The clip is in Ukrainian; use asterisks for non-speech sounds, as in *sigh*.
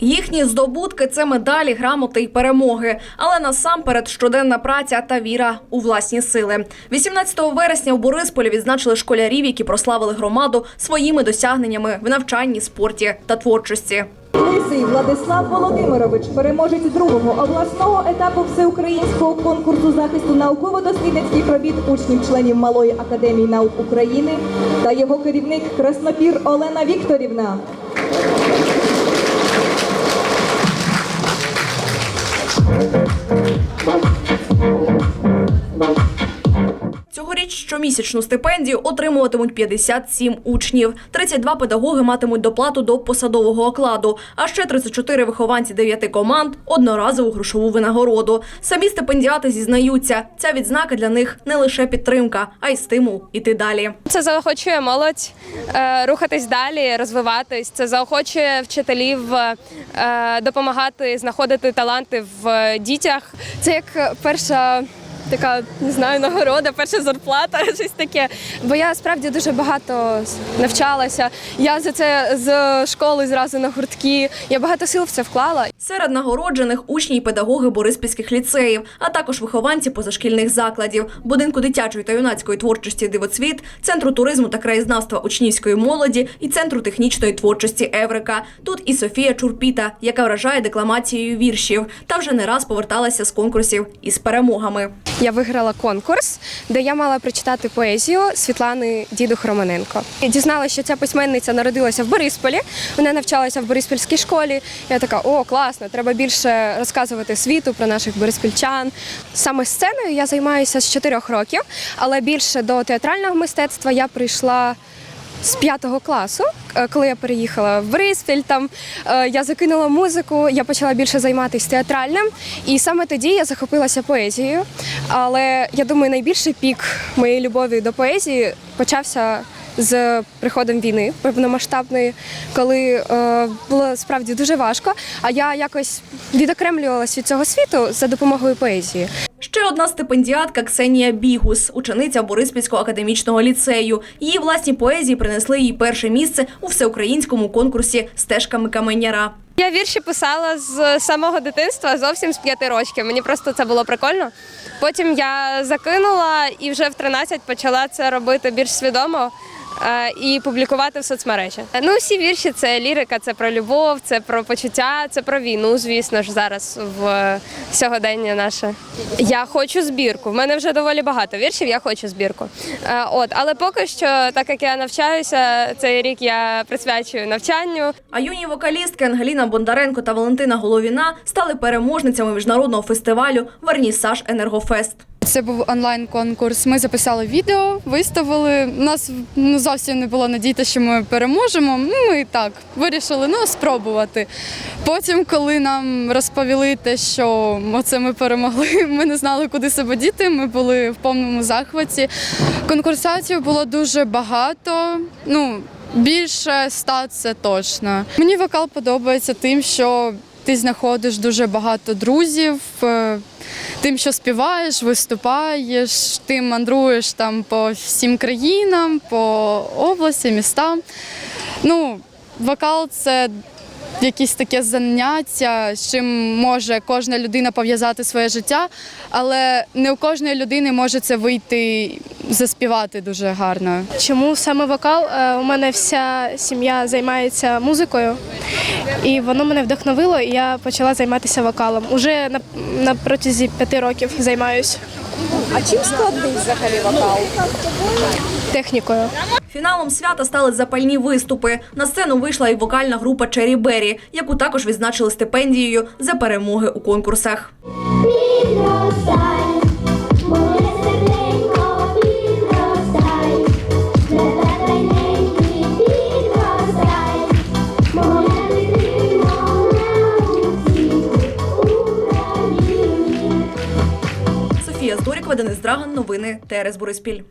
Їхні здобутки це медалі, грамоти й перемоги, але насамперед щоденна праця та віра у власні сили. 18 вересня у Борисполі відзначили школярів, які прославили громаду своїми досягненнями в навчанні, спорті та творчості. Лисий Владислав Володимирович, переможець другого обласного етапу всеукраїнського конкурсу захисту науково-дослідницьких робіт учнів-членів Малої академії наук України та його керівник Краснопір Олена Вікторівна. Música Цьогоріч щомісячну стипендію отримуватимуть 57 учнів. 32 педагоги матимуть доплату до посадового окладу, а ще 34 вихованці дев'яти команд одноразову грошову винагороду. Самі стипендіати зізнаються, ця відзнака для них не лише підтримка, а й стимул іти далі. Це заохочує молодь е, рухатись далі, розвиватись. Це заохочує вчителів е, допомагати знаходити таланти в дітях. Це як перша. Така не знаю, нагорода, перша зарплата, *laughs* щось таке. Бо я справді дуже багато навчалася. Я за це з школи зразу на гуртки. Я багато сил в це вклала. Серед нагороджених учні й педагоги бориспільських ліцеїв, а також вихованці позашкільних закладів, будинку дитячої та юнацької творчості Дивоцвіт, центру туризму та краєзнавства учнівської молоді і центру технічної творчості Еврика. Тут і Софія Чурпіта, яка вражає декламацією віршів, та вже не раз поверталася з конкурсів із перемогами. Я виграла конкурс, де я мала прочитати поезію Світлани Дідух Романенко. Я дізналася, що ця письменниця народилася в Борисполі. Вона навчалася в Бориспільській школі. Я така, о, класно, треба більше розказувати світу про наших бориспільчан. Саме сценою я займаюся з 4 років, але більше до театрального мистецтва я прийшла. З п'ятого класу, е, коли я переїхала в Бориспіль, там е, я закинула музику, я почала більше займатися театральним, і саме тоді я захопилася поезією. Але я думаю, найбільший пік моєї любові до поезії почався з приходом війни повномасштабної, коли е, було справді дуже важко. А я якось відокремлювалася від цього світу за допомогою поезії. Ще одна стипендіатка Ксенія Бігус, учениця Бориспільського академічного ліцею. Її власні поезії принесли їй перше місце у всеукраїнському конкурсі стежками каменяра. Я вірші писала з самого дитинства, зовсім з п'яти років. Мені просто це було прикольно. Потім я закинула і вже в 13 почала це робити більш свідомо. Е, І публікувати в соцмережі. Ну, всі вірші це лірика, це про любов, це про почуття, це про війну, звісно ж, зараз в е, сьогодення наше. Я хочу збірку. В мене вже доволі багато віршів, я хочу збірку. Е, От, але поки що, так як я навчаюся, цей рік я присвячую навчанню. А юні вокалістки Ангеліна Бондаренко та Валентина Головіна стали переможницями міжнародного фестивалю Вернісаж Енергофест. Це був онлайн-конкурс. Ми записали відео, виставили. У нас ну, зовсім не було надії, що ми переможемо. Ну, Ми так вирішили ну, спробувати. Потім, коли нам розповіли те, що оце ми перемогли, *laughs* ми не знали, куди себе діти. Ми були в повному захваті. Конкурсантів було дуже багато. Ну, більше ста це точно. Мені вокал подобається тим, що ти знаходиш дуже багато друзів. е, Тим, що співаєш, виступаєш, ти мандруєш там по всім країнам, по області, містам. Ну, вокал це якесь таке заняття, з чим може кожна людина пов'язати своє життя, але не у кожної людини може це вийти заспівати дуже гарно. Чому саме вокал? Е, У мене вся сім'я займається музикою, і воно мене вдохновило, і я почала займатися вокалом. Уже на, на протязі п'яти років займаюся. А чим складний взагалі вокал? Технікою. Фіналом свята стали запальні виступи. На сцену вийшла і вокальна група Чері Беррі, яку також відзначили стипендією за перемоги у конкурсах. Софія Здорікова, Денис Драган. Новини ТРС Бориспіль.